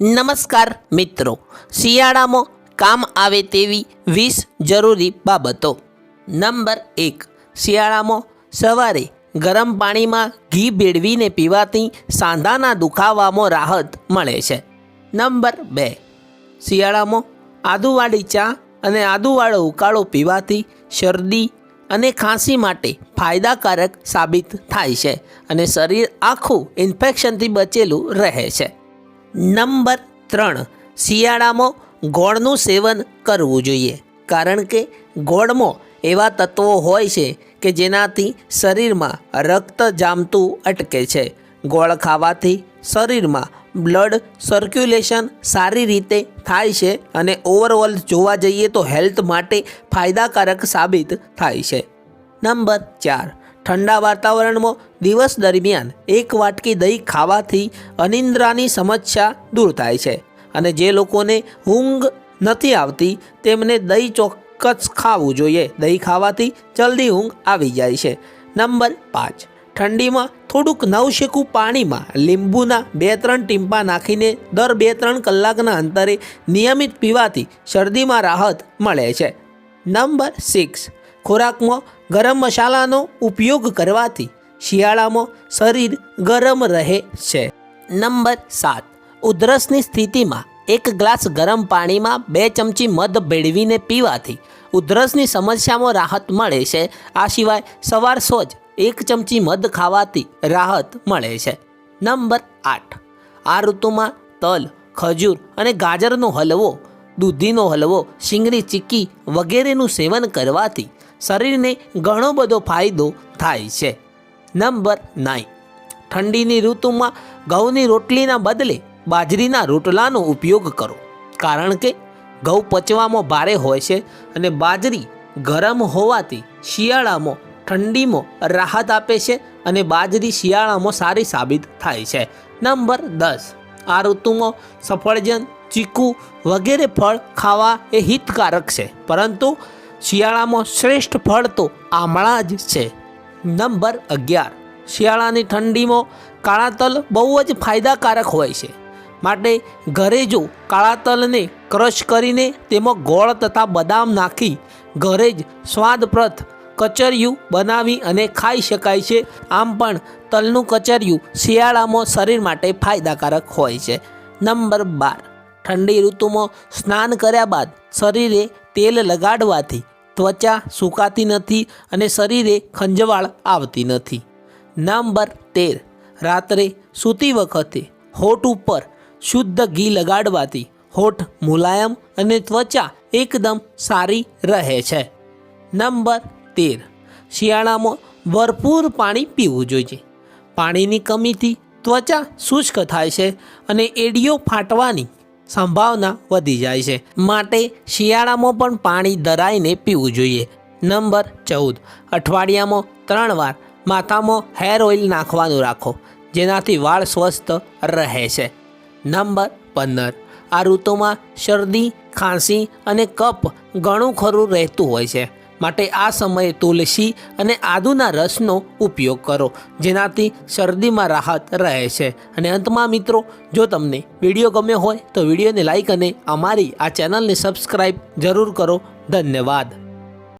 નમસ્કાર મિત્રો. શિયાળામાં કામ આવે તેવી વીસ જરૂરી બાબતો. નંબર એક, શિયાળામાં સવારે ગરમ પાણીમાં ઘી ભેળવીને પીવાથી સાંધાના દુખાવામાં રાહત મળે છે. નંબર બે, શિયાળામાં આદુવાળી ચા અને આદુવાળો ઉકાળો પીવાથી શરદી અને ખાંસી માટે ફાયદાકારક સાબિત થાય છે અને શરીર આખું ઇન્ફેક્શનથી બચેલું રહે છે. નંબર ત્રણ, શિયાળામાં ગોળનું સેવન કરવું જોઈએ. કારણ કે ગોળમાં એવા તત્વો હોય છે કે જેનાથી શરીરમાં રક્ત જામતું અટકે છે. ગોળ ખાવાથી શરીરમાં બ્લડ સર્ક્યુલેશન સારી રીતે થાય છે અને ઓવરઓલ જોવા જઈએ તો હેલ્થ માટે ફાયદાકારક સાબિત થાય છે. નંબર ચાર, ઠંડા વાતાવરણમાં દિવસ દરમિયાન એક વાટકી દહીં ખાવાથી અનિંદ્રાની સમસ્યા દૂર થાય છે અને જે લોકોને ઊંઘ નથી આવતી, તેમને દહીં ચોક્કસ ખાવું જોઈએ. દહીં ખાવાથી જલ્દી ઊંઘ આવી જાય છે. નંબર પાંચ. ઠંડીમાં થોડુંક નવશેકું પાણીમાં લીંબુના બે ત્રણ ટીમ્પા નાખીને દર બે ત્રણ કલાકના અંતરે નિયમિત પીવાથી શરદીમાં રાહત મળે છે. Number six. ખોરાકમાં ગરમ મસાલાનો ઉપયોગ કરવાથી શિયાળામાં શરીર ગરમ રહે છે. નંબર સાત. ઉધરસની સ્થિતિમાં એક ગ્લાસ ગરમ પાણીમાં બે ચમચી મધ ભેળવીને પીવાથી ઉધરસની સમસ્યામાં રાહત મળે છે. આ સિવાય સવાર સોજ એક ચમચી મધ ખાવાથી રાહત મળે છે. નંબર આઠ. આ ઋતુમાં તલ, ખજૂર અને ગાજરનો હલવો, દૂધીનો હલવો શીંગની ચીક્કી વગેરેનું સેવન કરવાથી શરીરને ઘણો બધો ફાયદો થાય છે. Number nine. ઠંડીની ઋતુમાં ઘઉંની રોટલીના બદલે બાજરીના રોટલાનો ઉપયોગ કરો. કારણ કે ઘઉં પચવામાં ભારે હોય છે અને બાજરી ગરમ હોવાથી શિયાળામાં ઠંડીમાં રાહત આપે છે અને બાજરી શિયાળામાં સારી સાબિત થાય છે. નંબર દસ. આ ઋતુમાં સફરજન, ચીકુ વગેરે ફળ ખાવા એ હિતકારક છે. પરંતુ શિયાળામાં શ્રેષ્ઠ ફળ તો આમળા જ છે. નંબર અગિયાર. શિયાળાની ઠંડીમાં કાળા તલ બહુ જ ફાયદાકારક હોય છે. માટે ઘરે જો કાળા તલને ક્રશ કરીને તેમાં ગોળ તથા બદામ નાખી ઘરે જ સ્વાદપ્રદ કચરિયું બનાવી અને ખાઈ શકાય છે. આમ પણ તલનું કચરિયું શિયાળામાં શરીર માટે ફાયદાકારક હોય છે. નંબર બાર. ઠંડી ઋતુમાં સ્નાન કર્યા બાદ શરીરે તેલ લગાડવાથી ત્વચા સુકાતી નથી અને શરીરે ખંજવાળ આવતી નથી. નંબર તેર. રાત્રે સૂતી વખતે હોઠ ઉપર શુદ્ધ ઘી લગાડવાથી હોઠ મુલાયમ અને ત્વચા એકદમ સારી રહે છે. નંબર તેર. શિયાળામાં ભરપૂર પાણી પીવું જોઈએ. પાણીની કમીથી ત્વચા શુષ્ક થાય છે અને એડીઓ ફાટવાની સંભાવના વધી જાય છે. માટે શિયાળામાં પણ પાણી દરાઈને પીવું જોઈએ. નંબર ચૌદ. અઠવાડિયામાં ત્રણ વાર માથામાં હેર ઓઇલ નાખવાનું રાખો, જેનાથી વાળ સ્વસ્થ રહે છે. નંબર પંદર. આ ઋતુમાં શરદી, ખાંસી અને કપ ઘણું ખરું રહેતું હોય છે. માટે આ સમયે તુલસી અને આદુના રસનો ઉપયોગ કરો, જેનાથી શરદીમાં રાહત રહે છે. અને અંતમાં મિત્રો, જો તમને વીડિયો ગમ્યો હોય તો વિડીયોને લાઈક અને અમારી આ ચેનલને સબસ્ક્રાઈબ જરૂર કરો. ધન્યવાદ.